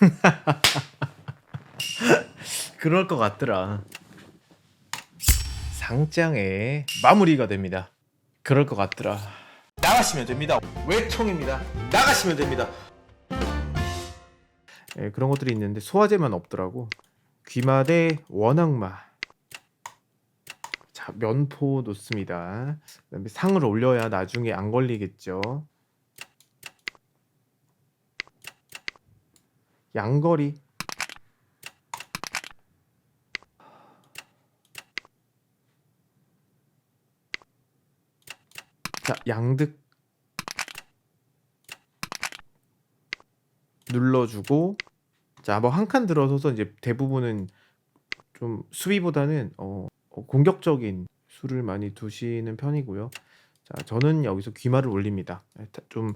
그럴 것 같더라. 상장에 마무리가 됩니다. 그럴 것 같더라. 나가시면 됩니다. 외통입니다. 나가시면 됩니다. 예, 그런 것들이 있는데 소화제만 없더라고. 귀마 대 원악마. 자, 면포 놓습니다. 그다음에 상을 올려야 나중에 안 걸리겠죠. 양거리. 자, 양득 눌러주고 자, 뭐 한 칸 들어서서 이제 대부분은 좀 수비보다는 어, 어, 공격적인 수를 많이 두시는 편이고요. 자, 저는 여기서 귀마를 올립니다. 예, 다- 좀,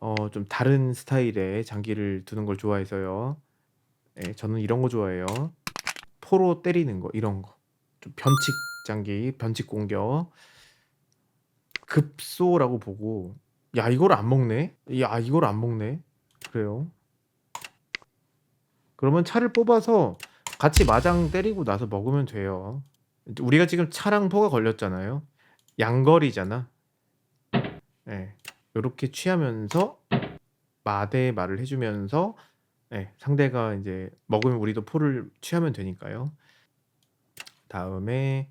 어, 좀 다른 스타일의 장기를 두는 걸 좋아해서요. 예, 저는 이런 거 좋아해요. 포로 때리는 거, 이런 거. 좀 변칙 장기, 변칙 공격. 급소라고 보고, 야, 이걸 안 먹네? 야, 이걸 안 먹네? 그래요. 그러면 차를 뽑아서 같이 마장 때리고 나서 먹으면 돼요. 우리가 지금 차랑 포가 걸렸잖아요. 양거리잖아. 예. 요렇게 취하면서 마대 말을 해주면서 예, 상대가 이제 먹으면 우리도 포를 취하면 되니까요. 다음에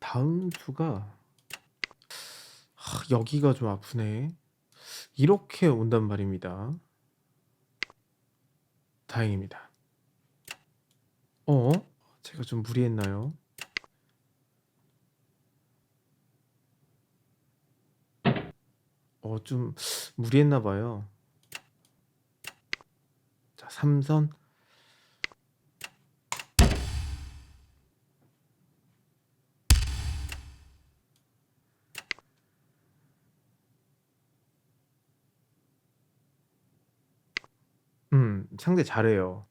다음 수가 하, 여기가 좀 아프네. 이렇게 온단 말입니다. 다행입니다. 어? 제가 좀 무리했나요? 어, 좀 무리했나 봐요. 자, 삼선. 음, 상대 잘해요.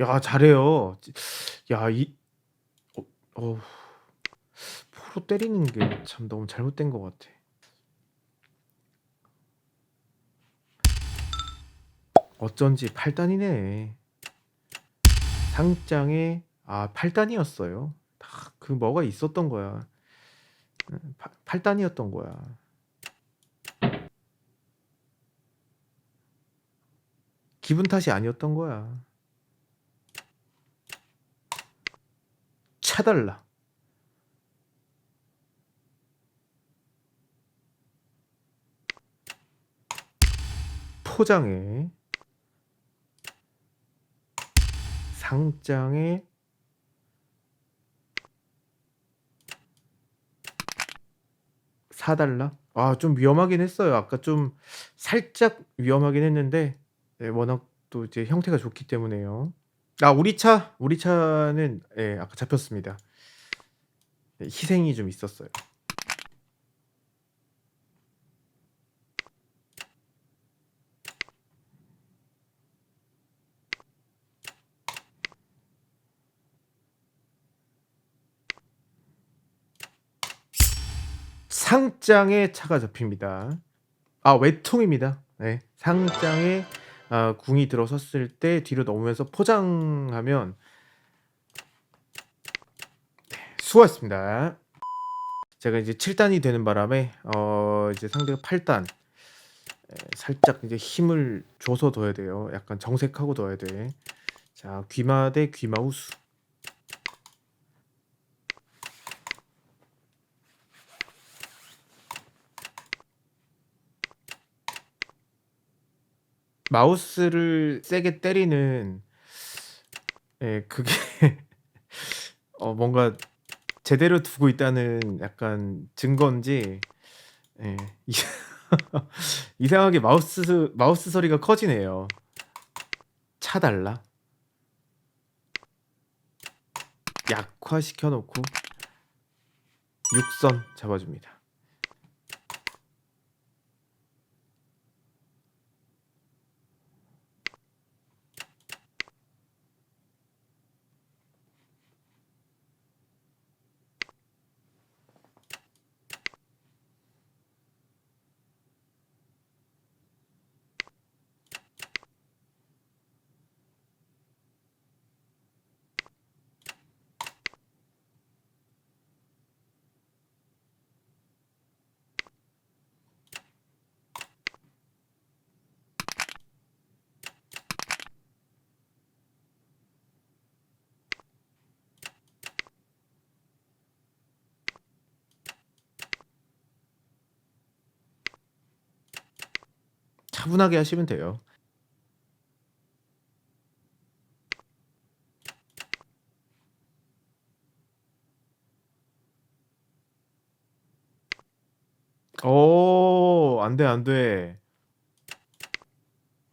야, 잘해요. 지- 야, 이, 어, 어, 포로 때리는 게 참 너무 잘못된 것 같아. 어쩐지 8단이네. 상장에, 아, 8단이었어요. 다그 뭐가 있었던 거야. 8단이었던 거야. 기분 탓이 아니었던 거야. 차달라. 포장에 상장에 사달라. 아, 좀 위험하긴 했어요. 아까 좀 살짝 위험하긴 했는데 네, 워낙 또 이제 형태가 좋기 때문에요. 아, 우리 차, 우리 차는 예, 아까 잡혔습니다. 네, 희생이 좀 있었어요. 상장에 차가 잡힙니다. 아, 외통입니다. 네, 상장에 아, 궁이 들어섰을 때 뒤로 넘으면서 포장하면 네, 수고하셨습니다. 제가 이제 7단이 되는 바람에 어, 이제 상대가 8단 에, 살짝 이제 힘을 줘서 둬야 돼요. 약간 정색하고 둬야 돼. 자, 귀마 대 귀마 우수. 마우스를 세게 때리는 예, 그게 어, 뭔가 제대로 두고 있다는 약간 증거인지 예, 이- 이상하게 마우스 마우스 소리가 커지네요. 차 달라. 약화시켜 놓고 육선 잡아줍니다. 차분하게 하시면 돼요. 어, 안 돼, 안 돼.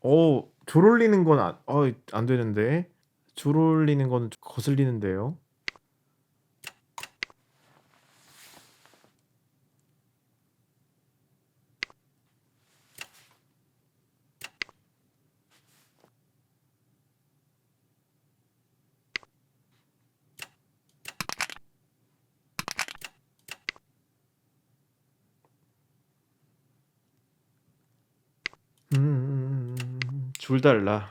어, 졸 올리는 건 안, 어, 안 되는데. 졸 올리는 건 거슬리는데요. 음, 줄 달라.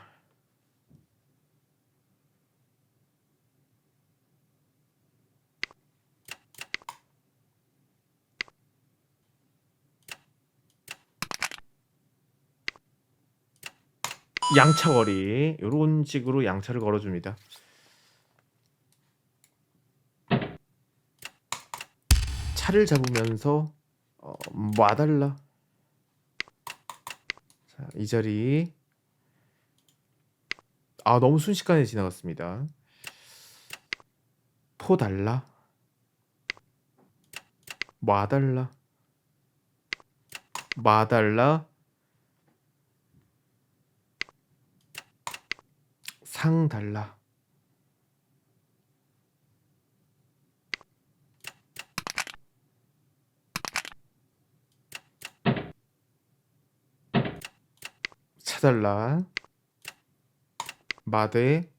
양차거리 요런 식으로 양차를 걸어줍니다. 차를 잡으면서 어, 놔달라. 자, 이 자리 아 너무 순식간에 지나갔습니다. 포 달라. 놔달라. 놔달라. 상 달라. 차달라. 마대.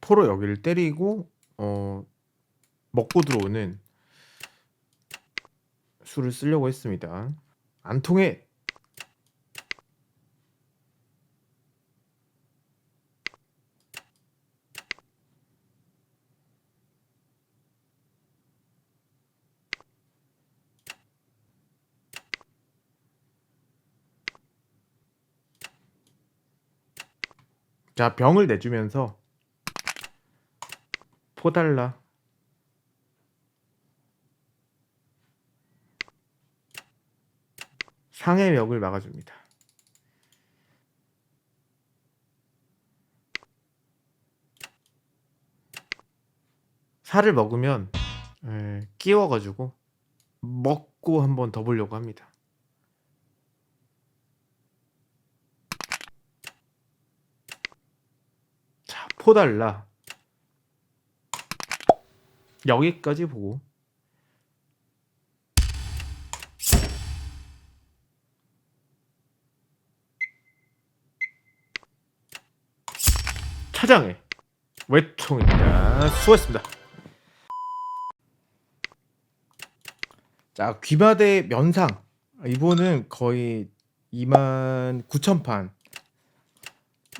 포로 여기를 때리고 어 먹고 들어오는 수를 쓰려고 했습니다. 안 통해. 자, 병을 내주면서 포달라. 상의 멱을 막아줍니다. 살을 먹으면 에, 끼워가지고 먹고 한번 더 보려고 합니다. 자, 포달라. 여기까지 보고 차장의 외통입니다. 수고했습니다. 자, 귀마대 면상. 이분은 거의 2만 9천 판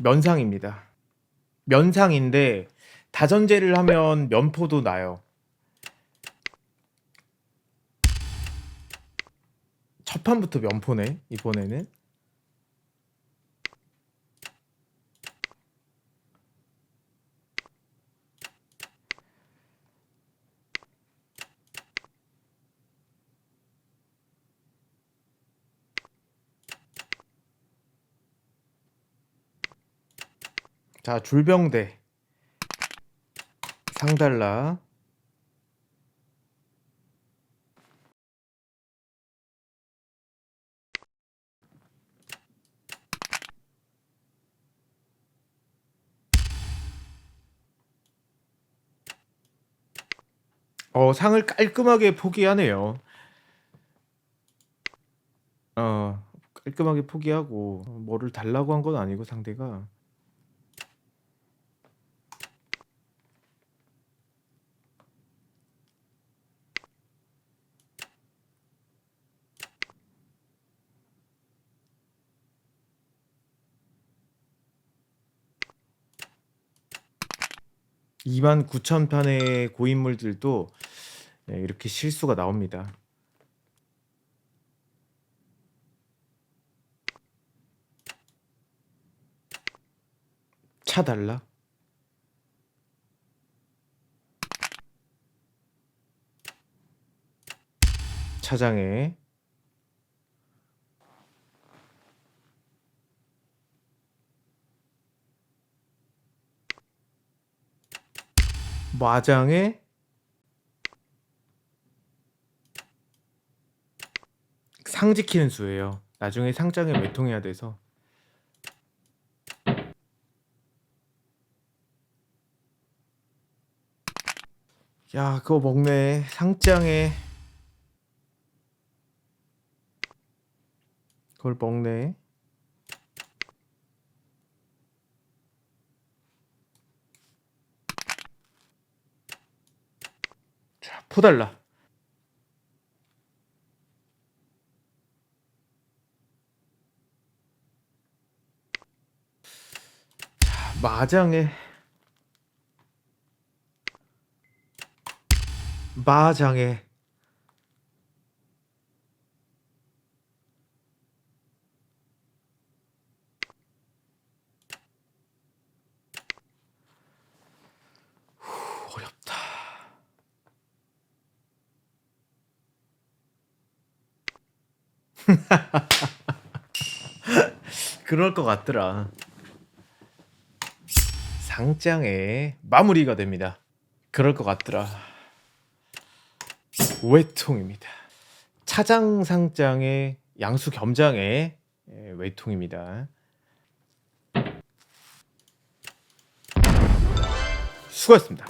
면상입니다. 면상인데 다전제를 하면 면포도 나요. 첫 판부터 면포네 이번에는. 자, 줄병대. 상달라. 어, 상을 깔끔하게 포기하네요. 어, 깔끔하게 포기하고 뭐를 달라고 한 건 아니고 상대가 2만 9천 편의 고인물들도 네, 이렇게 실수가 나옵니다. 차 달라 차장에 마장에 상 지키는 수예요. 나중에 상장에 외통해야 돼서. 야 그거 먹네. 상장에. 그걸 먹네 자 마장에 마장에 후, 어렵다. 그럴 것 같더라. 상장에 마무리가 됩니다. 그럴 것 같더라. 외통입니다. 차장 상장의 양수 겸장의 예, 외통입니다. 수고하셨습니다.